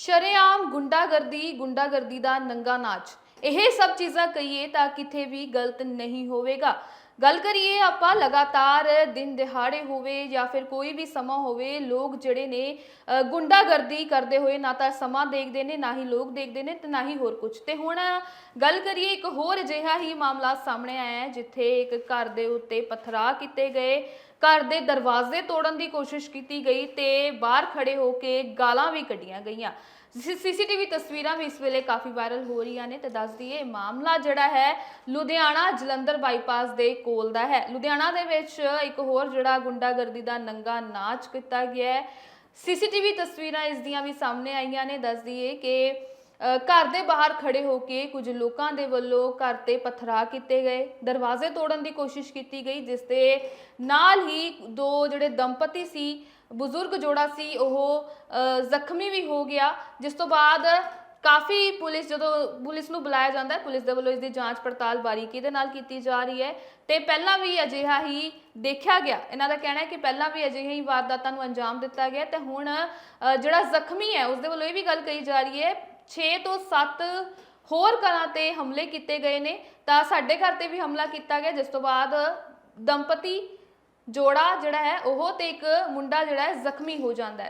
ਸ਼ਰੇਆਮ ਗੁੰਡਾਗਰਦੀ ਗੁੰਡਾਗਰਦੀ ਦਾ ਨੰਗਾ ਨਾਚ। ਇਹ ਸਭ ਚੀਜ਼ਾਂ ਕਹੀਏ ਤਾਂ ਕਿਤੇ ਵੀ ਗਲਤ ਨਹੀਂ ਹੋਵੇਗਾ। ਗੱਲ ਕਰੀਏ ਆਪਾਂ ਲਗਾਤਾਰ ਦਿਨ ਦਿਹਾੜੇ ਹੋਵੇ ਜਾਂ ਫਿਰ ਕੋਈ ਵੀ ਸਮਾਂ ਹੋਵੇ, ਲੋਕ ਜਿਹੜੇ ਨੇ ਗੁੰਡਾਗਰਦੀ ਕਰਦੇ ਹੋਏ ਨਾ ਤਾਂ ਸਮਾਂ ਦੇਖਦੇ ਨੇ, ਨਾ ਹੀ ਲੋਕ ਦੇਖਦੇ ਨੇ ਤੇ ਨਾ ਹੀ ਹੋਰ ਕੁਝ ਤੇ ਹੁਣ ਗੱਲ ਕਰੀਏ ਇੱਕ ਹੋਰ ਅਜਿਹਾ ਹੀ ਮਾਮਲਾ ਸਾਹਮਣੇ ਆਇਆ ਹੈ, ਜਿੱਥੇ ਇੱਕ ਘਰ ਦੇ ਉੱਤੇ ਪਥਰਾ ਕੀਤੇ ਗਏ। ਘਰ ਦੇ ਦਰਵਾਜ਼ੇ ਤੋੜਨ ਦੀ ਕੋਸ਼ਿਸ਼ ਕੀਤੀ ਗਈ ਤੇ ਬਾਹਰ ਖੜੇ ਹੋ ਕੇ ਗਾਲਾਂ ਵੀ ਕੱਢੀਆਂ ਗਈਆਂ। ਸੀਸੀਟੀਵੀ ਤਸਵੀਰਾਂ ਵੀ ਇਸ ਵੇਲੇ ਕਾਫੀ ਵਾਇਰਲ ਹੋ ਰਹੀਆਂ ਨੇ ਤੇ ਦੱਸ ਦਈਏ ਮਾਮਲਾ ਜਿਹੜਾ ਹੈ, ਲੁਧਿਆਣਾ ਜਲੰਧਰ ਬਾਈਪਾਸ ਦੇ ਖੋਲਦਾ ਹੈ। ਲੁਧਿਆਣਾ ਦੇ ਵਿੱਚ ਇੱਕ ਹੋਰ ਜਿਹੜਾ ਗੁੰਡਾਗਰਦੀ ਦਾ ਨੰਗਾ ਨਾਚ ਕੀਤਾ ਗਿਆ ਹੈ। ਸੀਸੀਟੀਵੀ ਤਸਵੀਰਾਂ ਇਸ ਦੀਆਂ ਵੀ ਸਾਹਮਣੇ ਆਈਆਂ ਨੇ। ਦੱਸ ਦਈਏ ਕਿ ਘਰ ਦੇ ਬਾਹਰ ਖੜੇ ਹੋ ਕੇ ਕੁਝ ਲੋਕਾਂ ਦੇ ਵੱਲੋਂ ਘਰ ਤੇ ਪਥਰਾ ਕੀਤੇ ਗਏ। ਦਰਵਾਜ਼ੇ ਤੋੜਨ ਦੀ ਕੋਸ਼ਿਸ਼ ਕੀਤੀ ਗਈ, ਜਿਸ ਦੇ ਨਾਲ ਹੀ ਦੋ ਜਿਹੜੇ ਦੰਪਤੀ ਸੀ, ਬਜ਼ੁਰਗ ਜੋੜਾ ਸੀ, ਉਹ ਜ਼ਖਮੀ ਵੀ ਹੋ ਗਿਆ, ਜਿਸ ਤੋਂ ਬਾਅਦ ਕਾਫੀ ਪੁਲਿਸ ਜਦੋਂ ਪੁਲਿਸ ਨੂੰ ਬੁਲਾਇਆ ਜਾਂਦਾ ਹੈ, ਪੁਲਿਸ ਦੇ ਵੱਲੋਂ ਇਸ ਦੀ ਜਾਂਚ ਪੜਤਾਲ ਬਾਰੀਕੀ ਦੇ ਨਾਲ ਕੀਤੀ ਜਾ ਰਹੀ ਹੈ। ਤੇ ਪਹਿਲਾਂ ਵੀ ਅਜਿਹਾ ਹੀ ਦੇਖਿਆ ਗਿਆ। ਇਹਨਾਂ ਦਾ ਕਹਿਣਾ ਹੈ ਕਿ ਪਹਿਲਾਂ ਵੀ ਅਜਿਹੇ ਹੀ ਵਾਰਦਾਤਾਂ ਨੂੰ ਅੰਜਾਮ ਦਿੱਤਾ ਗਿਆ ਤੇ ਹੁਣ ਜਿਹੜਾ ਜ਼ਖਮੀ ਹੈ ਉਸ ਦੇ ਵੱਲੋਂ ਇਹ ਵੀ ਗੱਲ ਕਹੀ ਜਾ ਰਹੀ ਹੈ 6 ਤੋਂ 7 ਹੋਰ ਘਰਾਂ ਤੇ ਹਮਲੇ ਕੀਤੇ ਗਏ ਨੇ। ਤਾਂ ਸਾਡੇ ਘਰ ਤੇ ਵੀ ਹਮਲਾ ਕੀਤਾ ਗਿਆ, ਜਿਸ ਤੋਂ ਬਾਅਦ ਦੰਪਤੀ ਜੋੜਾ ਜਿਹੜਾ ਹੈ, ਉਹ ਤੇ ਇੱਕ ਮੁੰਡਾ ਜਿਹੜਾ ਹੈ, ਜ਼ਖਮੀ ਹੋ ਜਾਂਦਾ ਹੈ।